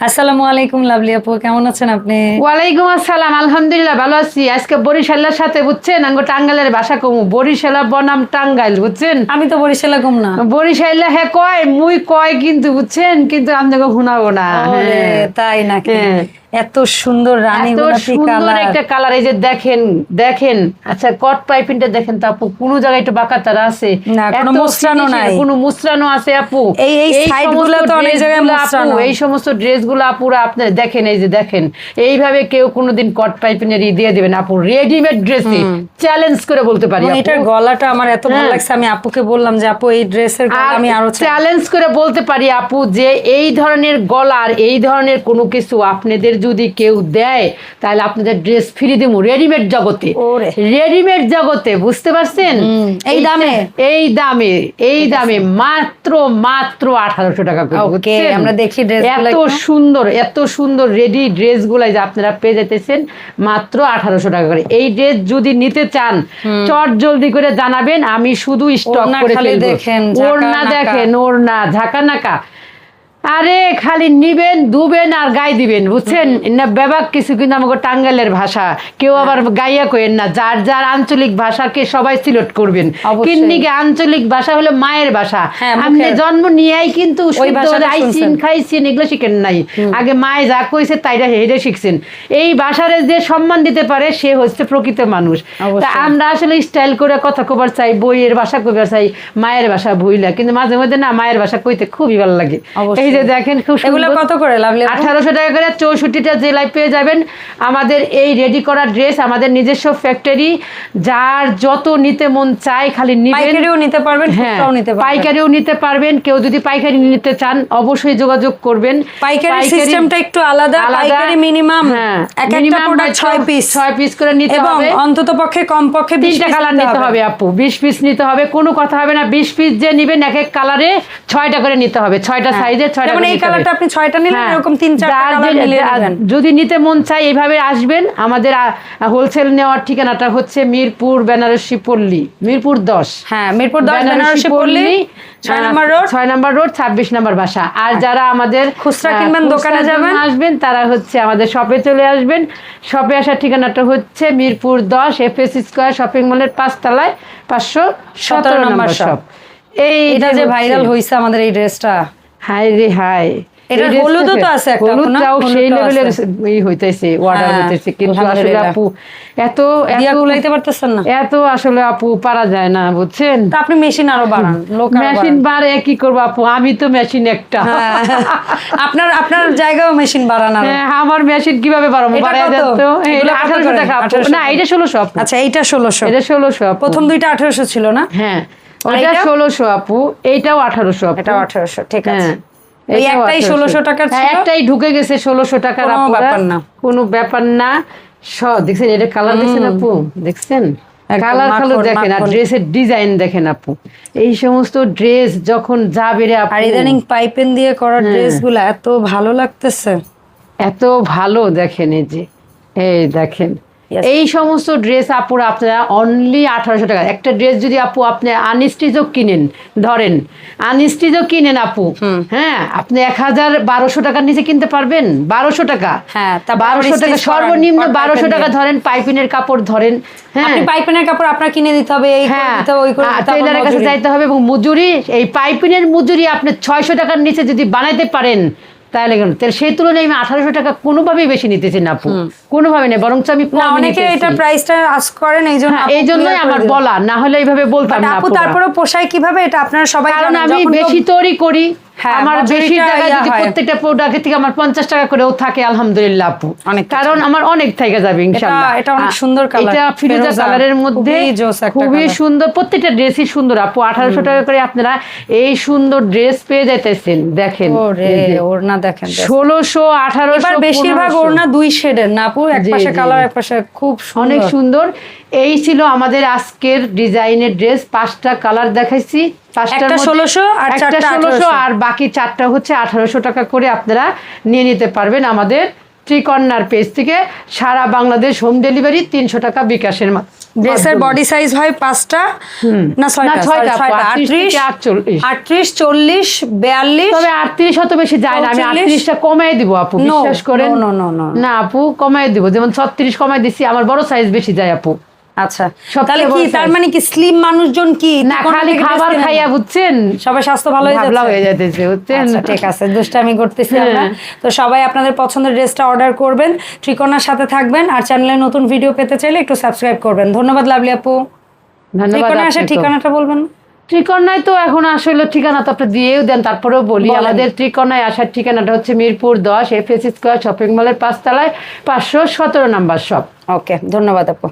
আসসালামু আলাইকুম লাভলি আপু কেমন আছেন আপনি? ওয়ালাইকুম আসসালাম আলহামদুলিল্লাহ ভালো আছি। আজকে বরিশালের সাথে বুঝছেন? আঙ্গো টাঙ্গাইলের ভাষা কমু। বরিশালা বনাম টাঙ্গাইল বুঝছেন? আমি তো বরিশালা কম না। বরিশালা হ্যাঁ কয় মুই কয় কিন্তু বুঝছেন? কিন্তু আপনাকে শুনাবো না। হ্যাঁ। তাই নাকি? হ্যাঁ। এত সুন্দর রানী সুন্দর কালার একটা কালার এই যে দেখেন দেখেন আচ্ছা কট পাইপিংটা দেখেন তো আপু কোন জায়গায় একটু বাঁকা তারা আছে কোনো finishing, নাই। কোনো মুচড়ানো আছে আপু এই- এই side সমস্তগুলো তো অনেক জায়গায় মুচড়ানো। এই সমস্ত ড্রেসগুলো আপুরা আপনার দেখেন এই যে দেখেন এইভাবে কেউ কোনোদিন কট পাইপিনের ই দিয়ে দিবেন আপু রেডিমেড ড্রেসে চ্যালেঞ্জ করে বলতে পারি। এটার গলাটা আমার এত ভালো হ্যাঁ। লাগছে আমি আপুকে বললাম যে আপু এই ড্রেসের গলা আমি আরও চ্যালেঞ্জ করে বলতে পারি আপু যে এই ধরনের গলার এই ধরনের কোনো কিছু আপনাদের যদি কেউ দেয় তাহলে আপনাদের ড্রেস ফ্রি দিব রেডিমেড জগতে। রেডিমেড জগতে বুঝতে পারছেন? এই দামে? এই দামে এই দামে মাত্র মাত্র আঠারোশো টাকা? আমরা দেখি এত সুন্দর এত সুন্দর রেডি ড্রেস গুলাই যে আপনারা পেয়ে যেতেছেন মাত্র আঠারোশো টাকা করে। এই ড্রেস যদি নিতে চান চট জলদি করে জানাবেন আমি শুধু স্টক করে দেখেন, ঝাঁকা নাকা। দেখেন ওড়না ঝাঁকা নাকা। আরে খালি নিবেন দুবেন আর গাই দিবেন বুঝছেন? না বেবাক কিছু কিন্তু আমাকে টাঙ্গাইলের ভাষা। কেউ হ্যাঁ। আবার গাইয়া কইেন না যার যার আঞ্চলিক ভাষাকে সবাই সিলেক্ট করবেন। কিন্নিকে আঞ্চলিক ভাষা হলো মায়ের ভাষা। হ্যাঁ, আপনি জন্ম নিয়েই কিন্তু ভাষাটা খাইছেন এগুলো শিখেন নাই। আগে মায়ে যা কইছে তাইটা হেরে শিখছেন। এই ভাষারে যে সম্মান দিতে পারে সে হচ্ছে প্রকৃত মানুষ। তা আমরা আসলে স্টাইল করে কথা কবার চাই বইয়ের ভাষা কবার চাই মায়ের ভাষা ভুইলা। কিন্তু মাঝে মধ্যে না মায়ের ভাষা কইতে খুবই ভালো লাগে। এই যে দেখেন খুব এগুলো কত করে লাভলি? টাকা করে চৌষট্টিটা জেলায় পেয়ে যাবেন। আমাদের এই রেডি করা ড্রেস আমাদের নিজস্ব ফ্যাক্টরি যার যত নিতে মন চায় খালি নিবেন। পাইকারিও নিতে পারবেন হ্যাঁ খুচরাও নিতে পারবেন। পাইকারিও নিতে পারবেন কেউ যদি পাইকারি নিতে চান অবশ্যই যোগাযোগ করবেন। পাইকারি সিস্টেমটা একটু আলাদা পাইকারি মিনিমাম হ্যাঁ এক একটা প্রোডাক্ট হয়তো ছয় পিস ছয় পিস করে নিতে এবং হবে। অন্তত পক্ষে কম পক্ষে বিশ তিনটা কালার নিতে হবে। আপু বিশ পিস নিতে হবে কোনো কথা হবে না। বিশ পিস যে নিবেন এক এক কালারে ছয়টা করে নিতে হবে ছয়টা সাইজে ছয়টা যেমন এই কালারটা আপনি ছয়টা নিলেন হ্যাঁ, এরকম তিন চারটা কালার যদি নিতে মন চায় এইভাবে আসবেন। আমাদের হোলসেল নেওয়ার ঠিকানাটা হচ্ছে মিরপুর বেনারসি পল্লী মিরপুর দশ। হ্যাঁ মিরপুর দশ বেনারসি পল্লী ছয় নম্বর রোড ছয় নম্বর রোড ছাব্বিশ নম্বর বাসা। আর যারা আমাদের খুচরা কিনবেন, দোকানে যাবেন। আসবেন তারা হচ্ছে আমাদের শপে চলে আসবেন। শপে আসার ঠিকানাটা হচ্ছে মিরপুর দশ এফ এস স্কোয়ার শপিং মলের পাঁচতলায় পাঁচশো সতেরো নম্বর শপ এই এটা যে ভাইরাল হইছে আমাদের এই ড্রেসটা হাই রে হাই। এটার হলুদও তো আছে একটা, আপু, হলুদটাও সেই লেভেলের ই হইতেছে অর্ডার হ্যাঁ, হইতেছে। কিন্তু আসলে আপু এত এত কুলাইতে পারতেছেন না। এত আসলে আপু পারা যায় না বুঝছেন? তা আপনি মেশিন আরও বাড়ান লোক মেশিন বাড়ে কি করব আপু? আমি তো মেশিন একটা। হ্যাঁ, আপনার আপনার জায়গাও মেশিন বাড়ান আরও। হ্যাঁ, আমার মেশিন কীভাবে বাড়াবো? বাড়ায় দেন তো। এগুলো কত আঠারোশো টাকা না এটা ষোলোশো আচ্ছা এইটা ষোলোশো। এটা ষোলোশো প্রথম দুইটা আঠারোশো ছিল না? হ্যাঁ। এটা? ষোলোশো আপু এইটাও আঠারোশো আপু। এটা আঠারোশো ঠিক আছে। হ্যাঁ এই একটাই ষোলোশো টাকার হ্যাঁ, একটাই ঢুকে গেছে ষোলোশো টাকার ব্যাপার না। কোনো ব্যাপার না। সব দেখছেন এটা কালার দেখছেন আপু? দেখছেন? কালার কালার দেখেন আর ড্রেসের ডিজাইন দেখেন আপু। এই সমস্ত ড্রেস যখন যাবে রে আপু। আর ইদানিং পাইপেন দিয়ে করা হ্যাঁ। ড্রেসগুলা এত ভালো লাগতেছে। এত ভালো দেখেন এই যে। এই দেখেন. এই সমস্ত ড্রেস আপুরা আপনারা অনলি আঠারোশো টাকা। একটা ড্রেস যদি আপু আপনি আনস্টিচও কিনেন ধরেন আনস্টিচও কিনেন আপু হ্যাঁ আপনি এক হাজার বারোশো টাকার নিচে কিনতে পারবেন বারোশো টাকা। হ্যাঁ, বারোশো টাকা সর্বনিম্ন বারোশো টাকা ধরেন পাইপিনের কাপড় ধরেন হ্যাঁ। পাইপেনের কাপড় আপনার কিনে দিতে হবে হ্যাঁ টেলারের কাছে মজুরি। যাইতে হবে এবং মজুরি এই পাইপিনের মজুরি আপনি ছয়শো টাকার নিচে যদি বানাইতে পারেন তাহলে কেন? তাহলে সেই তুলনায় আমি আঠারোশো টাকা কোনোভাবেই বেশি নিতেছি না আপু। কোনোভাবে নেই বরঞ্চ আমি না অনেকে এটা প্রাইসটা আজ করেন এই জন্য হ্যাঁ, এই জন্যই আমার বলা না হলে এইভাবে বলতাম না আপু তারপরে পোষায় কীভাবে এটা আপনারা সবাই কারণ আমি বেশি তৈরি করি হ্যাঁ, আমার বেশি যদি প্রত্যেকটা প্রোডাক্টের থেকে আমার পঞ্চাশ টাকা করেও থাকে আলহামদুলিল্লাহ আপু। অনেক কারণ আমার অনেক থেকে যাবে এটা অনেক সুন্দর এটা ফিরোজা কালারের মধ্যে খুবই। সুন্দর প্রত্যেকটা ড্রেসই সুন্দর আপু। আঠারোশো টাকা করে আপনারা এই সুন্দর ড্রেস পেয়ে যাইতেছেন দেখেন। ওরে ওড়না দেখেন। ষোলোশো আঠারোশো বেশিরভাগ ওড়না দুই শেডের না আপু এক পাশে জি, কালার জি। এক পাশে খুব অনেক সুন্দর। এই ছিল আমাদের আজকের ডিজাইনের ড্রেস। পাঁচটা কালার দেখাইছি। পাঁচটা 1600 আর একটা ষোলোশো আর বাকি চারটা হচ্ছে আঠারোশো টাকা করে আপনারা নিয়ে নিতে পারবেন আমাদের ত্রিকর্ণার পেজ থেকে। সারা বাংলাদেশ হোম ডেলিভারি তিনশো টাকা বিকাশের মা- ড্রেসের বডি সাইজ হয় পাঁচটা না ছয়টা ছয়টা, sorry, ছয়টা। 38 আটত্রিশ থেকে 48 আটত্রিশ চল্লিশ বিয়াল্লিশ। তবে আটত্রিশ অত বেশি যায় না আমি আটত্রিশটা কমাই দিব আপু বিশ্বাস করেন. না আপু কমাই দিব যেমন ছত্রিশ কমাই দিচ্ছি আমার বড় সাইজ বেশি যায় আপু। আচ্ছা তাহলে কি তার মানে কি স্লিম মানুষজন কি না কোন খালি খাবার খাইয়া বুঝছেন? সবাই স্বাস্থ্য ভালো হয়ে যাচ্ছে? হয়ে বুঝছেন? আচ্ছা ঠিক আছে দুষ্টামি করতেছি আমরা। হ্যাঁ। তো সবাই আপনাদের পছন্দের ড্রেসটা অর্ডার করবেন ত্রিকোণার সাথে থাকবেন আর চ্যানেলে নতুন ভিডিও পেতে চাইলে একটু সাবস্ক্রাইব করবেন। ধন্যবাদ লাভলি আপু। ত্রিকোণে ঠিকানাটা বলবেন? ত্রিকোণায় তো এখন আসলে ঠিকানা তো আপনি দিয়েও দেন তারপরেও বলি। আমাদের ত্রিকোণায় আসার ঠিকানাটা হচ্ছে মিরপুর দশ এফ এস স্কোয়ার শপিং মলের পাঁচতলায় পাঁচশো সতেরো নাম্বার শপ। ওকে ধন্যবাদ আপু।